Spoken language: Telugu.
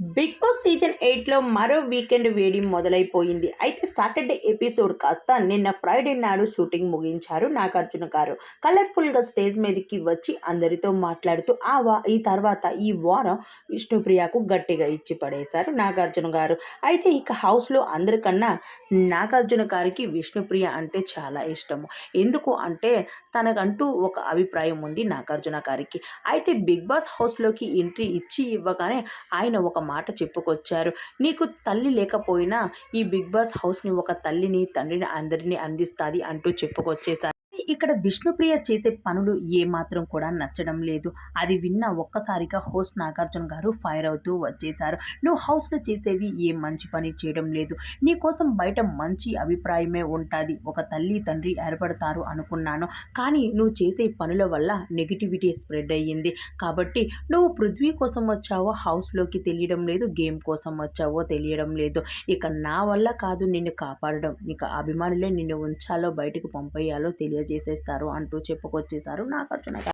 బిగ్ బాస్ సీజన్ ఎయిట్లో మరో వీకెండ్ వేడి మొదలైపోయింది. అయితే సాటర్డే ఎపిసోడ్ కాస్త నిన్న ఫ్రైడే నాడు షూటింగ్ ముగించారు నాగార్జున గారు. కలర్ఫుల్గా స్టేజ్ మీదకి వచ్చి అందరితో మాట్లాడుతూ ఆ వా ఈ తర్వాత ఈ వారం విష్ణుప్రియకు గట్టిగా ఇచ్చి పడేశారు నాగార్జున గారు. అయితే ఇక హౌస్లో అందరికన్నా నాగార్జున గారికి విష్ణుప్రియ అంటే చాలా ఇష్టము. ఎందుకు అంటే తనకంటూ ఒక అభిప్రాయం ఉంది నాగార్జున గారికి. అయితే బిగ్ బాస్ హౌస్లోకి ఎంట్రీ ఇచ్చి ఇవ్వగానే ఆయన ఒక మాట చెప్పుకొచ్చారు. నీకు తల్లి లేకపోయినా ఈ బిగ్ బాస్ హౌస్ని ఒక తల్లిని తండ్రిని అందరినీ అందిస్తుంది అంటూ ఇక్కడ విష్ణుప్రియ చేసే పనులు ఏమాత్రం కూడా నచ్చడం లేదు. అది విన్న ఒక్కసారిగా హోస్ట్ నాగార్జున గారు ఫైర్ అవుతూ వచ్చేశారు. నువ్వు హౌస్లో చేసేవి ఏ మంచి పని చేయడం లేదు. నీ కోసం బయట మంచి అభిప్రాయమే ఉంటుంది. ఒక తల్లి తండ్రి ఏర్పడతారు అనుకున్నాను. కానీ నువ్వు చేసే పనుల వల్ల నెగిటివిటీ స్ప్రెడ్ అయ్యింది. కాబట్టి నువ్వు పృథ్వీ కోసం వచ్చావో హౌస్లోకి తెలియడం లేదు గేమ్ కోసం వచ్చావో తెలియడం లేదు. ఇక నా వల్ల కాదు నిన్ను కాపాడడం. ఇక అభిమానులే నిన్ను ఉంచాలో బయటకు పంపేయాలో చేసేస్తారు అంటూ చెప్పుకొచ్చేసారు నాగార్జున గారు.